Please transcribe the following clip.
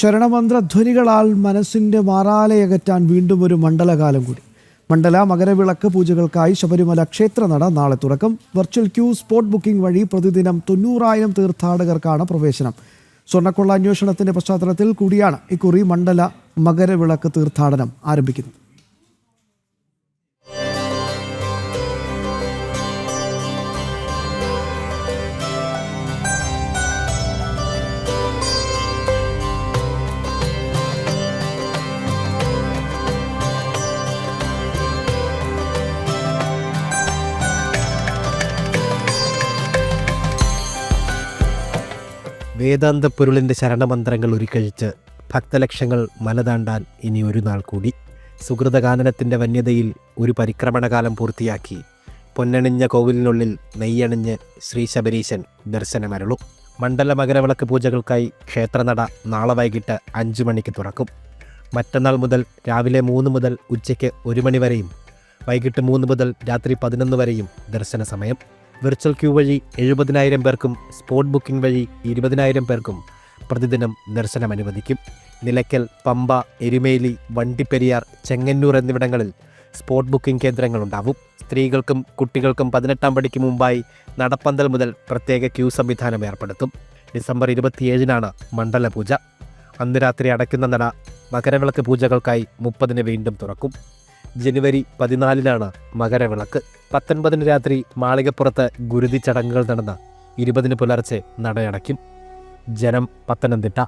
ശരണമന്ത്രധ്വനികളാൽ മനസ്സിന്റെ മാറാലയകറ്റാൻ വീണ്ടും ഒരു മണ്ഡലകാലം കൂടി. മണ്ഡല മകരവിളക്ക് പൂജകൾക്കായി ശബരിമല ക്ഷേത്രനട നാളെ തുറക്കും വെർച്വൽ ക്യൂ സ്പോട്ട് ബുക്കിംഗ് വഴി പ്രതിദിനം തൊണ്ണൂറായിരം തീർത്ഥാടകർക്കാണ് പ്രവേശനം. സ്വർണക്കൊള്ള അന്വേഷണത്തിന്റെ പശ്ചാത്തലത്തിൽ കൂടിയാണ് ഇക്കുറി മണ്ഡല മകരവിളക്ക് തീർത്ഥാടനം ആരംഭിക്കുന്നത്. വേദാന്ത പൊരുളിന്റെ ശരണമന്ത്രങ്ങൾ ഉരുക്കഴിച്ച് ഭക്തലക്ഷങ്ങൾ മലതാണ്ടാൻ ഇനി ഒരു നാൾ കൂടി. സുഹൃതഗാനനത്തിന്റെ വന്യതയിൽ ഒരു പരിക്രമണകാലം പൂർത്തിയാക്കി പൊന്നണിഞ്ഞ കോവിലിനുള്ളിൽ നെയ്യണിഞ്ഞ് ശ്രീ ശബരീശൻ ദർശനമരുളും. മണ്ഡല മകരവിളക്ക് പൂജകൾക്കായി ക്ഷേത്രനട നാളെ വൈകിട്ട് അഞ്ചു മണിക്ക് തുറക്കും. മറ്റന്നാൾ മുതൽ രാവിലെ മൂന്ന് മുതൽ ഉച്ചയ്ക്ക് ഒരു മണി വരെയും വൈകിട്ട് മൂന്ന് മുതൽ രാത്രി പതിനൊന്ന് വരെയും ദർശന സമയം വിർച്വൽ ക്യൂ വഴി എഴുപതിനായിരം പേർക്കും സ്പോട്ട് ബുക്കിംഗ് വഴി ഇരുപതിനായിരം പേർക്കും പ്രതിദിനം ദർശനം അനുവദിക്കും. നിലയ്ക്കൽ പമ്പ എരുമേലി വണ്ടിപ്പെരിയാർ ചെങ്ങന്നൂർ എന്നിവിടങ്ങളിൽ സ്പോട്ട് ബുക്കിംഗ് കേന്ദ്രങ്ങളുണ്ടാവും സ്ത്രീകൾക്കും കുട്ടികൾക്കും പതിനെട്ടാം പടിക്ക് മുമ്പായി നടപ്പന്തൽ മുതൽ പ്രത്യേക ക്യൂ സംവിധാനം ഏർപ്പെടുത്തും. ഡിസംബർ ഇരുപത്തിയേഴിനാണ് മണ്ഡലപൂജ. അന്ന് രാത്രി അടയ്ക്കുന്ന നട മകരവിളക്ക് പൂജകൾക്കായി മുപ്പതിന് വീണ്ടും തുറക്കും. ജനുവരി പതിനാലിനാണ് മകരവിളക്ക്. പത്തൊൻപതിന് രാത്രി മാളികപ്പുറത്ത് ഗുരുതി ചടങ്ങുകൾ നടന്ന ഇരുപതിന് പുലർച്ചെ നടയടയ്ക്കും. ജനം പത്തനംതിട്ട